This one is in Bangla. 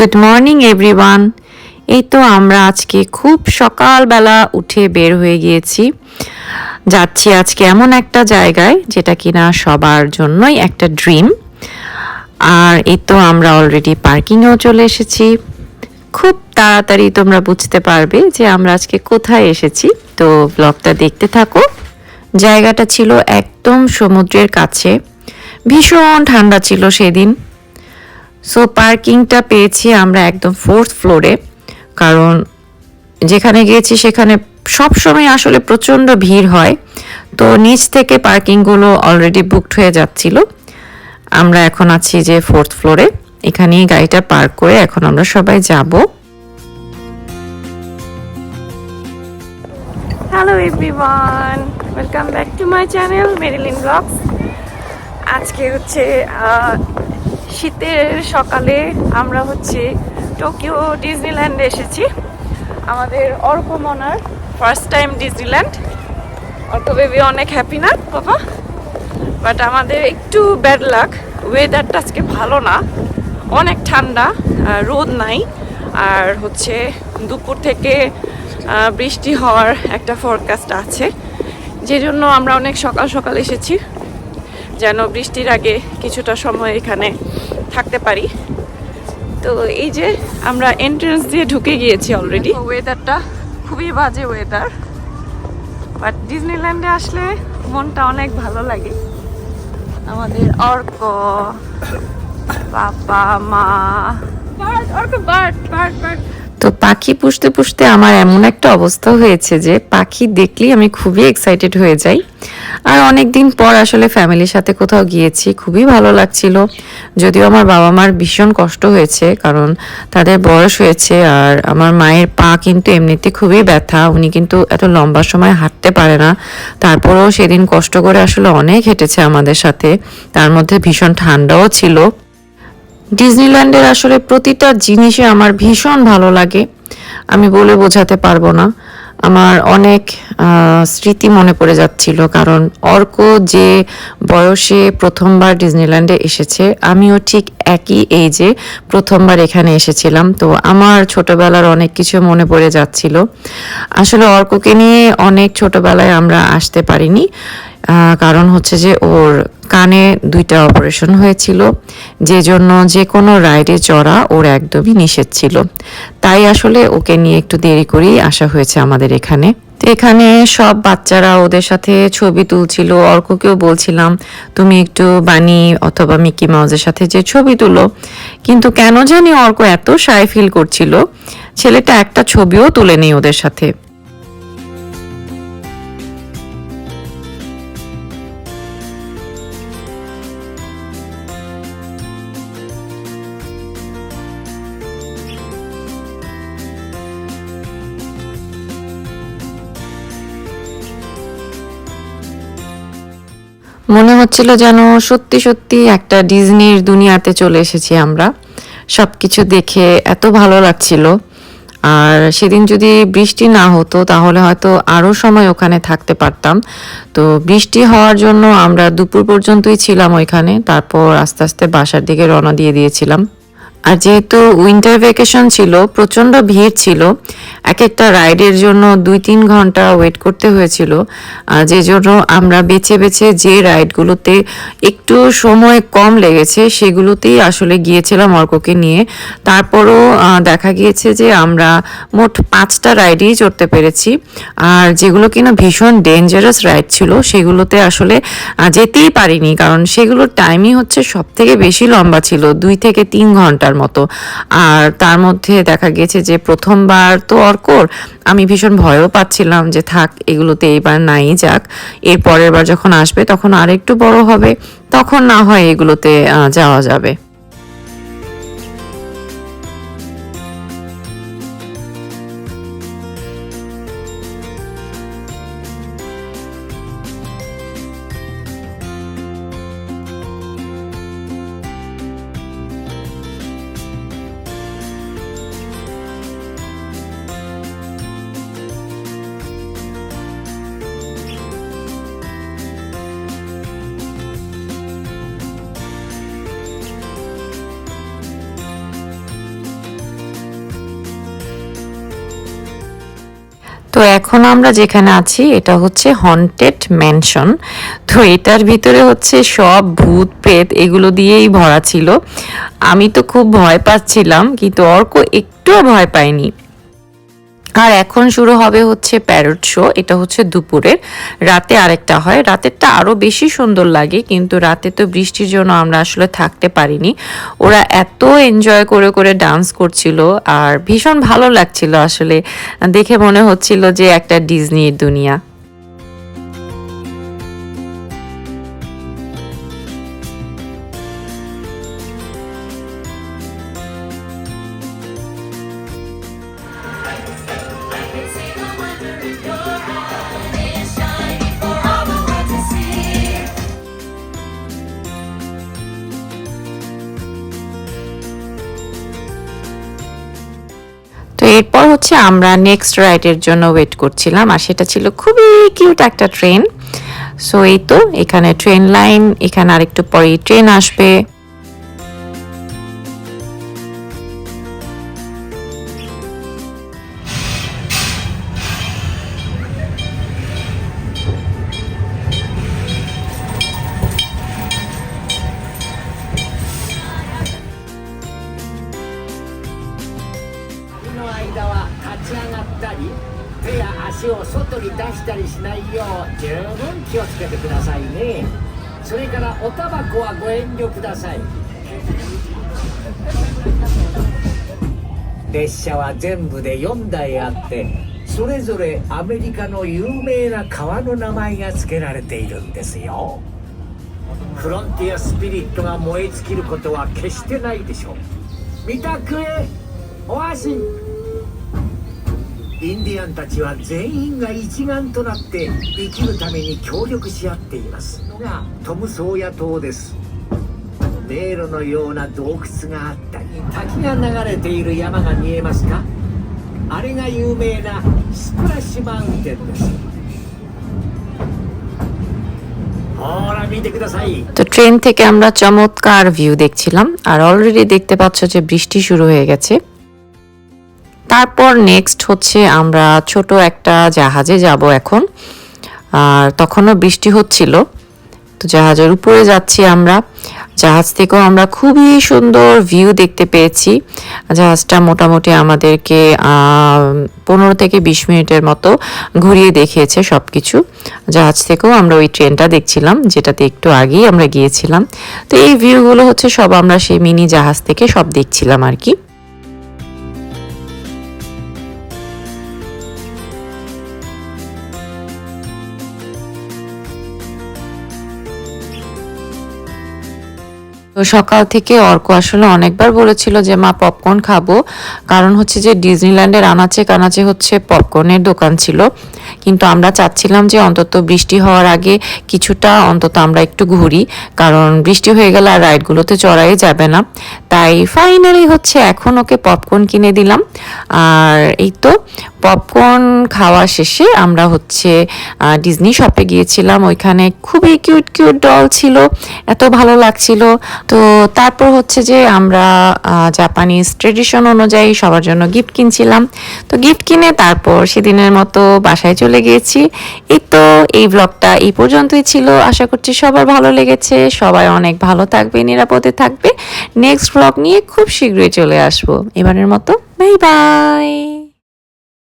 গুড মর্নিং এভরিওয়ান এই তো আমরা আজকে খুব সকালবেলা উঠে বের হয়ে গিয়েছি। যাচ্ছি আজকে এমন একটা জায়গায়, যেটা কিনা সবার জন্যই একটা ড্রিম আর এই তো আমরা অলরেডি পার্কিংয়েও চলে এসেছি। খুব তাড়াতাড়ি তোমরা বুঝতে পারবে যে আমরা আজকে কোথায় এসেছি। তো ব্লগটা দেখতে থাকো। জায়গাটা ছিল একদম সমুদ্রের কাছে। ভীষণ ঠান্ডা ছিল সেদিন। সো পার্কিংটা পেয়েছি আমরা একদম ফোর্থ ফ্লোরে কারণ যেখানে গিয়েছি সেখানে সব সময় আসলে প্রচণ্ড ভিড় হয়। তো নিচ থেকে পার্কিংগুলো অলরেডি বুকড হয়ে যাচ্ছিল। আমরা এখন আছি যে ফোর্থ ফ্লোরে এখানেই গাড়িটা পার্ক করে এখন আমরা সবাই যাব। Hello everyone welcome back to my channel Marilyn blogs আজকে হচ্ছে শীতের সকালে আমরা হচ্ছে টোকিও ডিজনিল্যান্ডে এসেছি। আমাদের অর্ক মনার first time Disneyland. Arko baby অনেক হ্যাপি না, বাবা? বাট আমাদের একটু ব্যাড লাক ওয়েদারটা আজকে ভালো না। অনেক ঠান্ডা রোদ নাই। আর হচ্ছে দুপুর থেকে বৃষ্টি হওয়ার একটা ফরকাস্ট আছে। যে জন্য আমরা অনেক সকাল সকাল এসেছি। যেন বৃষ্টির আগে কিছুটা সময় এখানে থাকতে পারি। তো এই যে আমরা এন্ট্রেন্স দিয়ে ঢুকে গিয়েছি অলরেডি ওয়েদারটা খুবই বাজে ওয়েদার বাট ডিজনিল্যান্ডে আসলে মনটা অনেক ভালো লাগে। আমাদের অর্ক বাবা মা। Bird Arko bird bird bird তো পাখি পুষতে পুষতে আমার এমন একটা অবস্থা হয়েছে যে পাখি দেখলেই আমি খুবই এক্সাইটেড হয়ে যাই। আর অনেক দিন পর আসলে ফ্যামিলির সাথে কোথাও গিয়েছি, খুবই ভালো লাগছিল। যদিও আমার বাবা মার ভীষণ কষ্ট হয়েছে, কারণ তাদের বয়স হয়েছে আর আমার মায়ের পা কিন্তু এমনিতে খুবই ব্যথা। উনি কিন্তু এত লম্বা সময় হাঁটতে পারে না। তারপরেও সেদিন কষ্ট করে আসলে অনেক হেঁটেছে আমাদের সাথে। তার মধ্যে ভীষণ ঠান্ডাও ছিল। ডিজনিল্যান্ডের আসলে প্রতিটা জিনিসে আমার ভীষণ ভালো লাগে। আমি বলে বোঝাতে পারব না। আমার অনেক স্মৃতি মনে পড়ে যাচ্ছিল কারণ অর্ক যে বয়সে প্রথমবার ডিজনিল্যান্ডে এসেছে, আমিও ঠিক একই এইজে প্রথমবার এখানে এসেছিলাম। তো আমার ছোটবেলার অনেক কিছু মনে পড়ে যাচ্ছিল। আসলে অর্ককে নিয়ে অনেক ছোটবেলায় আমরা আসতে পারিনি কারণ হচ্ছে যে ওর কানে দুইটা অপারেশন হয়েছিল, যে জন্য যে কোনো রাইডে চড়া ওর একদমই নিষেধ ছিল। তাই আসলে ওকে নিয়ে একটু দেরি করেই আসা হয়েছে আমাদের এখানে। এখানে সব বাচ্চারা ওদের সাথে ছবি তুলছিল। অর্ককেও বলছিলাম, তুমি একটু বানি অথবা মিকি মাউজের সাথে যে ছবি তুলো। কিন্তু কেন জানি অর্ক এত সাই ফিল করছিল। ছেলেটা একটা ছবিও তুলে নেই ওদের সাথে। মনে হচ্ছিল যেন সত্যি সত্যি একটা ডিজনির দুনিয়াতে চলে এসেছি আমরা। সব কিছু দেখে এত ভালো লাগছিল। আর সেদিন যদি বৃষ্টি না হতো, তাহলে হয়তো আরও সময় ওখানে থাকতে পারতাম। তো বৃষ্টি হওয়ার জন্য আমরা দুপুর পর্যন্তই ছিলাম ওইখানে। তারপর আস্তে আস্তে বাসার দিকে রওনা দিয়ে দিয়েছিলাম। আর যেহেতু উইন্টার ভ্যাকেশন ছিল প্রচণ্ড ভিড় ছিল এক একটা রাইডের জন্য দুই তিন ঘণ্টা ওয়েট করতে হয়েছিল। যে জন্য আমরা বেছে বেছে যে রাইডগুলোতে একটু সময় কম লেগেছে, সেগুলোতেই আসলে গিয়েছিলাম অর্ককে নিয়ে। তারপরও দেখা গিয়েছে যে আমরা মোট পাঁচটা রাইডই চড়তে পেরেছি। আর যেগুলো কিনা ভীষণ ডেঞ্জারাস রাইড ছিল, সেগুলোতে আসলে যেতেই পারিনি। কারণ সেগুলোর টাইমই হচ্ছে সব থেকে বেশি লম্বা ছিল, দুই থেকে তিন ঘণ্টার মতো। আর তার মধ্যে দেখা গেছে যে প্রথমবার তো অর্কর, আমি ভীষণ ভয়ও পাচ্ছিলাম যে থাক, এগুলোতে এইবার নাই যাক। এর পরের বার যখন আসবে তখন আর একটু বড় হবে, তখন না হয় এগুলোতে যাওয়া যাবে। তো এখন আমরা যেখানে আছি, এটা হচ্ছে হন্টেড ম্যানশন তো এটার ভিতরে হচ্ছে সব ভূত, প্রেত এগুলো দিয়েই ভরা ছিল। আমি তো খুব ভয় পাচ্ছিলাম, কিন্তু অর্ক একটুও ভয় পায়নি। আর এখন শুরু হবে হচ্ছে প্যারট শো এটা হচ্ছে দুপুরের। রাতে আরেকটা হয়। রাতেরটা আরও বেশি সুন্দর লাগে, কিন্তু রাতে তো বৃষ্টির জন্য আমরা আসলে থাকতে পারিনি। ওরা এত এনজয় করে করে ডান্স করছিল, আর ভীষণ ভালো লাগছিল আসলে। দেখে মনে হচ্ছিল যে একটা ডিজনির দুনিয়া। এরপর হচ্ছে আমরা নেক্সট রাইডের জন্য ওয়েট করছিলাম, আর সেটা ছিল খুবই কিউট একটা ট্রেন সো এই তো, এখানে ট্রেন লাইন এখানে আরেকটু পরেই ট্রেন আসবে「間は立ち上がったり手や足を外に出したりしないよう十分気をつけてくださいね。それからおタバコはご遠慮ください。列車は全部で4台あってそれぞれアメリカの有名な川の名前が付けられているんですよ。フロンティアスピリットが燃え尽きることは決してないでしょう。見たくえお足。インディアンたちは全員が一丸となって生きるために協力し合っていますのがトムソーヤ島です迷路のような洞窟があったり滝が流れている山が見えますかあれが有名なスプラッシュマウンテンですほら見てください তো ট্রেন থেকে আমরা চমৎকার ভিউ দেখছিলাম আর অলরেডি দেখতে পাচ্ছ যে বৃষ্টি শুরু হয়ে গেছে তারপর নেক্সট হচ্ছে আমরা ছোট একটা জাহাজে যাব এখন। আর তখনও বৃষ্টি হচ্ছিল। তো জাহাজের উপরে যাচ্ছি আমরা। জাহাজ থেকেও আমরা খুবই সুন্দর ভিউ দেখতে পেয়েছি। জাহাজটা মোটামুটি আমাদেরকে পনেরো থেকে বিশ মিনিটের মতো ঘুরিয়ে দেখিয়েছে সব কিছু জাহাজ থেকেও আমরা ওই ট্রেনটা দেখছিলাম, যেটাতে একটু আগেই আমরা গিয়েছিলাম। তো এই ভিউগুলো হচ্ছে সব আমরা সেই মিনি জাহাজ থেকে সব দেখছিলাম আর কি। তো সকাল থেকে অর্ক আসলে অনেকবার বলেছিল যে, মা পপকর্ন খাব। কারণ হচ্ছে যে ডিজনিল্যান্ডের আনাচে কানাচে হচ্ছে পপকর্নের দোকান ছিল। কিন্তু আমরা চাচ্ছিলাম যে, অন্তত বৃষ্টি হওয়ার আগে কিছুটা, অন্তত আমরা একটু ঘুরি। কারণ বৃষ্টি হয়ে গেলে আর রাইডগুলোতে চড়াই যাবে না। তাই ফাইনালি হচ্ছে এখন ওকে পপকর্ন কিনে দিলাম। আর এই তো পপকর্ন খাওয়া শেষে আমরা হচ্ছে ডিজনি শপে গিয়েছিলাম। ওইখানে খুবই কিউট কিউট ডল ছিল, এত ভালো লাগছিল। তো তারপর হচ্ছে যে আমরা জাপানিজ ট্রেডিশন অনুযায়ী সবার জন্য গিফট কিনছিলাম। তো গিফট কিনে তারপর সেদিনের মতো বাসায় চলে গিয়েছি। এই তো এই ব্লগটা এই পর্যন্তই ছিল। আশা করছি সবার ভালো লেগেছে। সবাই অনেক ভালো থাকবে, নিরাপদে থাকবে। নেক্সট ব্লগ নিয়ে খুব শীঘ্রই চলে আসব। এবারের মতো বাই বাই